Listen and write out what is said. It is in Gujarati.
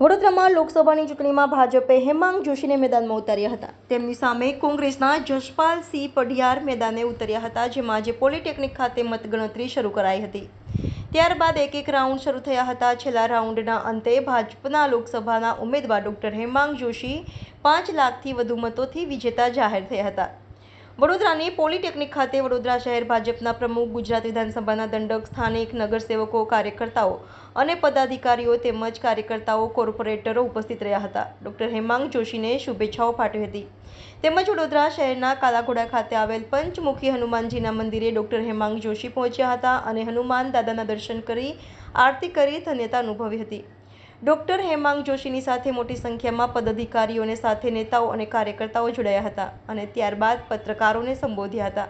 વડોદરામાં લોકસભાની ચૂંટણીમાં ભાજપે હેમાંગ જોશીને મેદાનમાં ઉતાર્યા હતા. તેમની સામે કોંગ્રેસના જશપાલસિંહ પઢિયાર મેદાને ઉતર્યા હતા, જેમાં આજે પોલિટેકનિક ખાતે મતગણતરી શરૂ કરાઈ હતી. ત્યારબાદ એક એક રાઉન્ડ શરૂ થયા હતા. છેલ્લા રાઉન્ડના અંતે ભાજપના લોકસભાના ઉમેદવાર ડોક્ટર હેમાંગ જોશી પાંચ લાખથી વધુ મતોથી વિજેતા જાહેર થયા હતા. વડોદરાની પોલિટેકનિક ખાતે વડોદરા શહેર ભાજપના પ્રમુખ ગુજરાત વિધાનસભાના દંડક સ્થાનિક નગરસેવકો, કાર્યકર્તાઓ અને પદાધિકારીઓ તેમજ કાર્યકર્તાઓ, કોર્પોરેટરો ઉપસ્થિત રહ્યા હતા. ડોક્ટર હેમાંગ જોશીને શુભેચ્છાઓ પાઠવી હતી. તેમજ વડોદરા શહેરના કાલાઘોડા ખાતે આવેલ પંચમુખી હનુમાનજીના મંદિરે ડોક્ટર હેમાંગ જોશી પહોંચ્યા હતા અને હનુમાન દાદાના દર્શન કરી આરતી કરી, ધન્યતા અનુભવી હતી. ડોક્ટર હેમાંગ જોશીની સાથે મોટી સંખ્યામાં પદાધિકારીઓને સાથે નેતાઓ અને કાર્યકર્તાઓ જોડાયા હતા અને ત્યારબાદ પત્રકારોને સંબોધ્યા હતા.